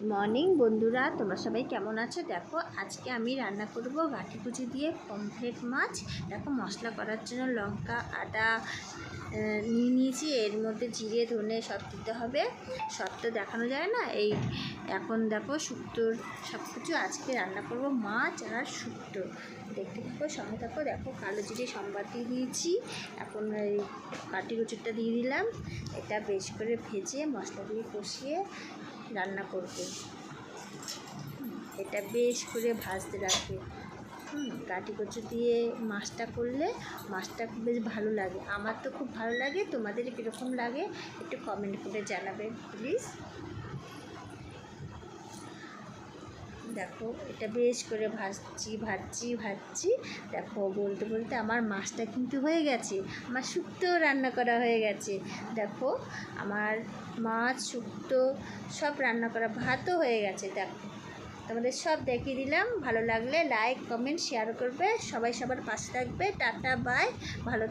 Morning, বন্ধুরা। তোমরা সবাই কেমন আছো? দেখো, আজকে আমি রান্না করব গাঠি কুচি দিয়ে পমফ্রেট মাছ। দেখো, মশলা করার জন্য লঙ্কা, আদা নিয়ে নিয়েছি। এর মধ্যে জিরে, ধনে সব দিতে হবে। সব তো দেখানো যায় না। এই এখন দেখো, শুক্তোর সব কিছু আজকে রান্না করব মাছ আর শুক্তো। দেখতে থাকো, সঙ্গে থাকো। দেখো, কালো জিরে, সম্বাদ দিয়ে দিয়েছি। এখন এই কাটি কুচুরটা দিয়ে দিলাম। এটা বেশ করে ভেজে মশলা দিয়ে কষিয়ে রান্না করবে। এটা বেশ করে ভাজতে রাখবে কাটি কচু দিয়ে মাছটা করলে মাছটা বেশ ভালো লাগে। আমার তো খুব ভালো লাগে, তোমাদের কীরকম লাগে একটু কমেন্ট করে জানাবে প্লিজ দেখো, এটা বেশ করে ভাজছি ভাজছি ভাজছি। দেখো, বলতে বলতে আমার মাছটা কিন্তু হয়ে গেছে। আমার শুক্তো রান্না করা হয়ে গেছে। দেখো, আমার মাছ, শুক্তো সব রান্না করা, ভাতও হয়ে গেছে, দেখো। তোমাদের সব দেখিয়ে দিলাম। ভালো লাগলে লাইক কমেন্ট শেয়ার করবে। সবাই সবার পাশে থাকবে। টাটা বাই ভালো